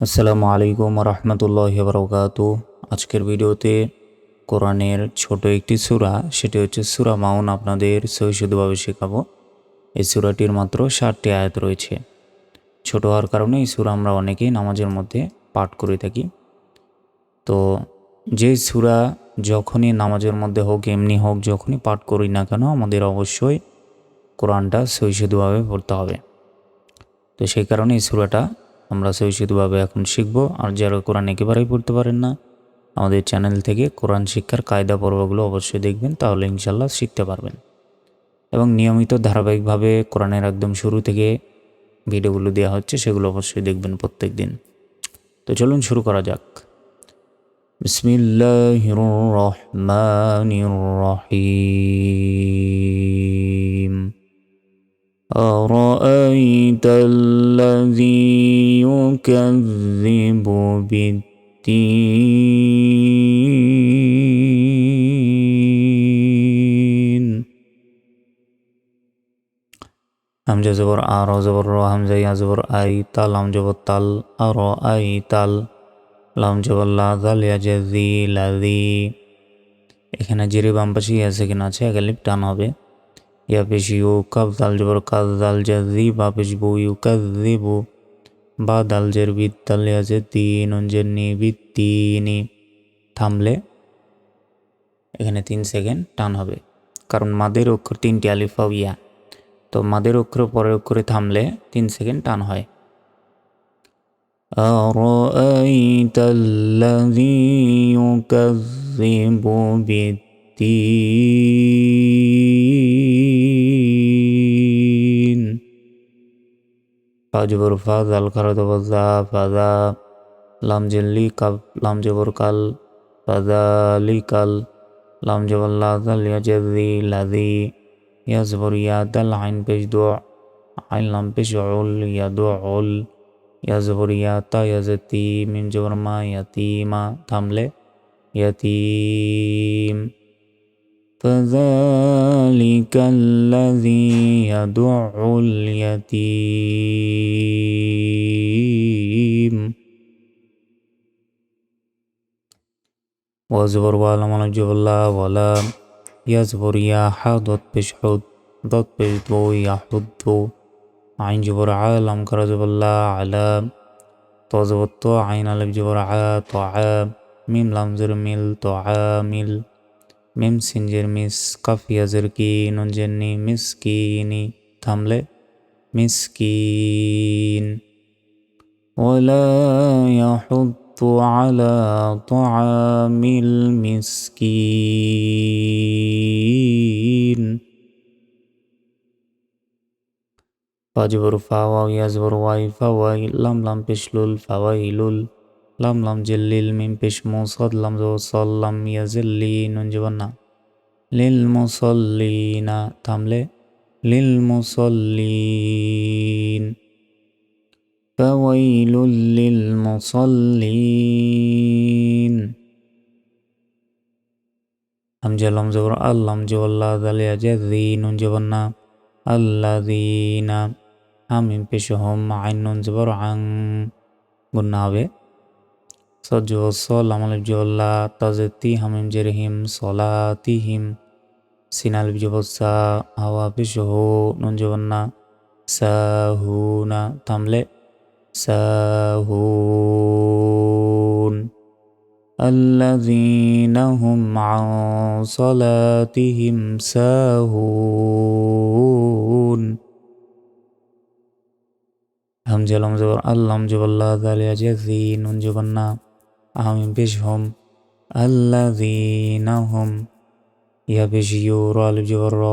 আসসালামু আলাইকুম রহমতুল্লাহ বরকাত আজকের ভিডিওতে কোরআনের ছোট একটি সূরা, সেটি হচ্ছে সূরা মাউন আপনাদের সহিষ্ণুভাবে শেখাবো। এই সূরাটির মাত্র ষাটটি আয়াত রয়েছে। ছোট হওয়ার কারণে এই সূরা আমরা অনেকেই নামাজের মধ্যে পাঠ করে থাকি। তো যে সূরা যখনই নামাজের মধ্যে হোক, এমনি হোক, যখনই পাঠ করি না কেন, আমাদের অবশ্যই কোরআনটা সহিষ্ণুভাবে পড়তে হবে। তো সেই কারণে এই সূরাটা আমরা সহিষ্ণুভাবে এখন শিখব। আর যারা কোরআন একেবারেই পড়তে পারেন না, আমাদের চ্যানেল থেকে কোরআন শিক্ষার কায়দা পর্বগুলো অবশ্যই দেখবেন, তাহলে ইনশাল্লাহ শিখতে পারবেন। এবং নিয়মিত ধারাবাহিকভাবে কোরআনের একদম শুরু থেকে ভিডিওগুলো দেওয়া হচ্ছে, সেগুলো অবশ্যই দেখবেন প্রত্যেক দিন তো চলুন শুরু করা যাক। বিসমিল্লাহির রহমানির রহিম। أرأيت الذي يكذب بالدين হামজা জবর আর জবর র হামজা ইয়া জবর আই তাল হাম জবর তাল আর আই তাল লাম জবর লা দাল ইয়া জাজি লাদি এখানে জিরে বাম পাশে ইয়া সেকেন্ড আছে একালিপ টান হবে ইয়া পেশ ইউ কাব দাল জবর কাজ দাল জাজি বা পেশ বু ইউ কাজিবু বা দাল জের বিদ দাল ইয়াজে তিন অঞ্জের নি বিদ তিনি থামলে এখানে তিন সেকেন্ড টান হবে কারণ মাদের অক্ষর তিনটি আলিফা ইয়া তো মাদের অক্ষর পরের অক্ষরে থামলে তিন সেকেন্ড টান হয় أرأيت الذي يكذب بالدين ফাজবর ফাজ, আল খারাদ ফাজা ফাজা, লাম জেল্লি কাব, লাম জবর কাল, ফাজা লি কাল, লাম জবর লাজাল ইয়াজাদি লাদি ইয়াজবর ইয়াদাল আইন পেশ দো, আইন লাম পেশ উল ইয়াদু উল ইয়াজবর ইয়াতা ইয়াজতি মিম জবর মা ইয়াতিমা থামলে ইয়াতিম فذلك الذي يدع اليتيم. وزبر ولم نجب الله ولا يزبر يا حضت بشحد ضد بجدو يحض عين جبر عالم كرجب الله على. توزبط عين الف جبر عا طعام ميم لام زر ميل طعامل মিম সিনজের মিস কাফিয়াজের কি নুনজের নি মিসকিনি থামলে মিসকিন ولا يحض على طعام المسكين فاجبر فاوا يزبر واي فواي لم لم بشلول فوايلول লাম লাম জেল্লিল মিম পেশ মুসদ লাম জল লাম ইয়াজেল্লি নুন জীবন্না লিল মুসল্লিনা থামলে লিল মুসল্লিন فويل للمصلين হামজা লাম জবর আল্লাম জবল্লা দালিয়া জাদি নুন জবন্না আল্লাদিনা হামিম পেশ হোম আইন নুন জবর আং গুন্না হবে সজ্জ সল আমাল জল্লা তাজতি হামিম জেরহিম সলাতিহিম সিনাল বিজবসা হাওয়া পেশহ নুন জবন্না সাহুনা থামলে সাহুন الذين هم عن صلاتهم ساهون همزة لمزور اللهم جب الله ذالي جزي نون جبنا আমিবিজহম আল্লাযীনাহুম ইয়াবিজ ইউর আলিফ জবর র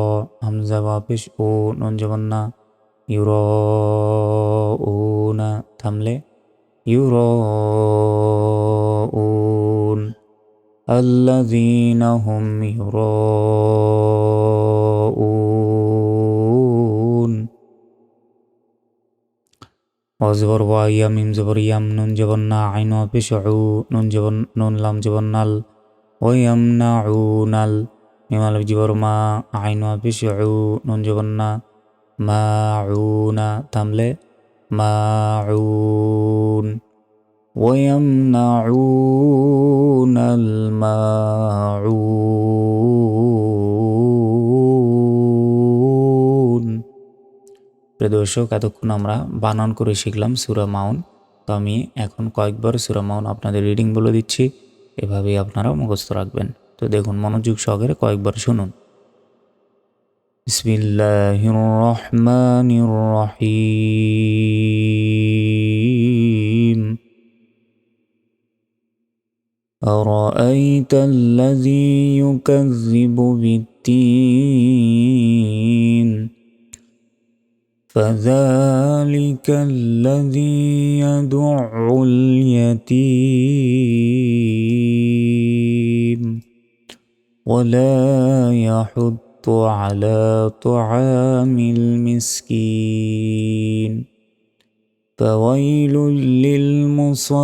হামজা বাপিস ও নুন জবর না ইউর উনা থামলে ইউর উন আল্লাযীনাহুম ইউর উন অজবর ওয়া ইয়া মিম জবর ইয়াম নুন জবর না আইন পেশ উ নুন জবর নুন লাম জবর নাল ও ইয়াম না উ নাল মিম আলফ জবর মা আইন পেশ উ নুন জবর না মা উ না থামলে মা উন ويمنعون الماعون প্রিয় দর্শক এতক্ষণ আমরা বানান করে শিখলাম সুরা মাউন তো আমি এখন কয়েকবার সুরা মাউন আপনাদের রিডিং বলে দিচ্ছি এভাবেই আপনারা মুখস্থ রাখবেন তো দেখুন মনোযোগ সহকারে কয়েকবার শুনুন বিসমিল্লাহির রহমানির রহিম أرأيت الذي يكذب بالدين فذلك الذي يدع اليتيم ولا يحض على طعام المسكين فويل للمصلين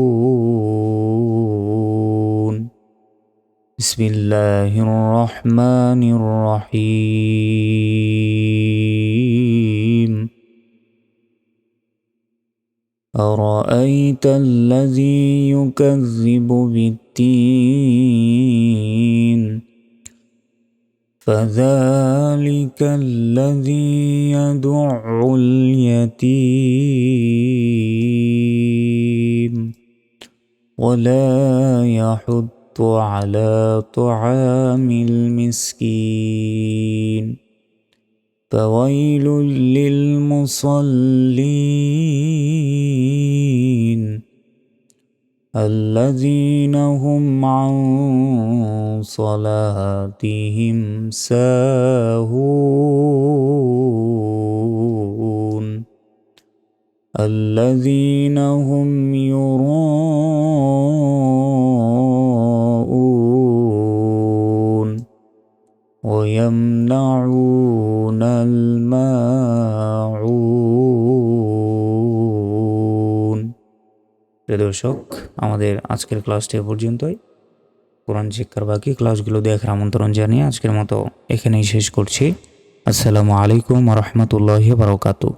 بسم الله الرحمن الرحيم أرأيت الذي يكذب بالدين؟ فذلك الذي يدع اليتيم. ولا يحض على طعام المسكين. فويل للمصلين الذين هم عن صلاتهم ساهون الذين هم يراءون ويمنعون الماعون প্রিয় দর্শক আমাদের আজকের ক্লাসটি এ পর্যন্তই কোরআন শিক্ষার বাকি ক্লাসগুলো দেখার আমন্ত্রণ জানিয়ে আজকের মতো এখানেই শেষ করছি আসসালামু আলাইকুম রহমতুল্লাহ বারকাতু